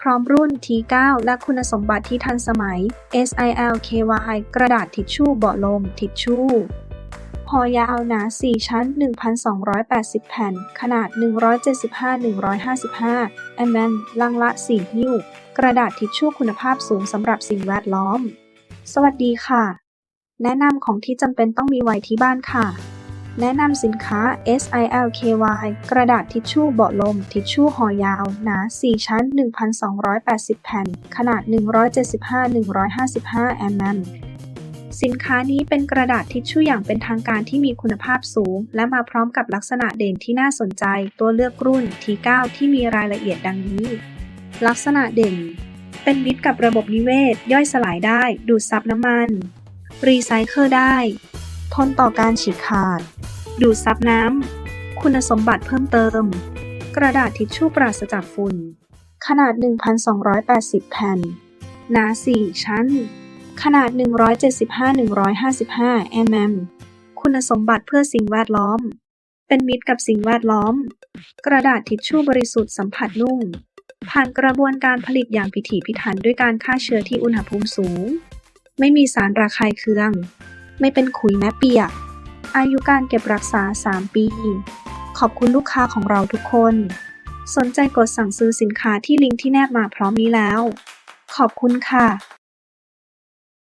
พร้อมรุ่น T9 และคุณสมบัติที่ทันสมัย SIL KY กระดาษทิชชู่เบาะลม ทิชชู่ห่อยาวหนา 4 ชั้น 1,280 แผ่น ขนาด 175-155 mm ลังละ 4 นิ้ว กระดาษทิชชู่คุณภาพสูงสำหรับสิ่งแวดล้อม สวัสดีค่ะ แนะนำของที่จำเป็นต้องมีไว้ที่บ้านค่ะ แนะนำสินค้า SILKY กระดาษทิชชู่เบาะลม ทิชชู่ห่อยาว หนา 4 ชั้น 1,280 แผ่น ขนาด 175-155 mm สินค้านี้เป็นกระดาษทิชชู่อย่างเป็นทางการที่มีคุณภาพสูง และมาพร้อมกับลักษณะเด่นที่น่าสนใจ ตัวเลือกรุ่น T9 ที่มีรายละเอียดดังนี้ ลักษณะเด่น เป็นมิตรกับระบบนิเวศ ย่อยสลายได้ ดูดซับน้ำมัน รีไซเคิลได้ ทนต่อการฉีกขาด ดูดซับน้ำ คุณสมบัติเพิ่มเติม กระดาษทิชชู่ปราศจากฝุ่น ขนาด 1,280 แผ่น หนา 4 ชั้น ขนาด 175-155 mm คุณสมบัติเพื่อสิ่งแวดล้อม เป็นมิตรกับสิ่งแวดล้อม กระดาษทิชชู่บริสุทธิ์สัมผัสนุ่ม ผ่านกระบวนการผลิตอย่างพิถีพิถันด้วยการฆ่าเชื้อที่อุณหภูมิสูง ไม่มีสารระคายเคือง ไม่เป็นขุยแม้เปียก อายุการเก็บรักษา 3 ปี ขอบคุณลูกค้าของเราทุกคน สนใจกดสั่งซื้อสินค้าที่ลิงก์ที่แนบมาพร้อมนี้แล้ว ขอบคุณค่ะ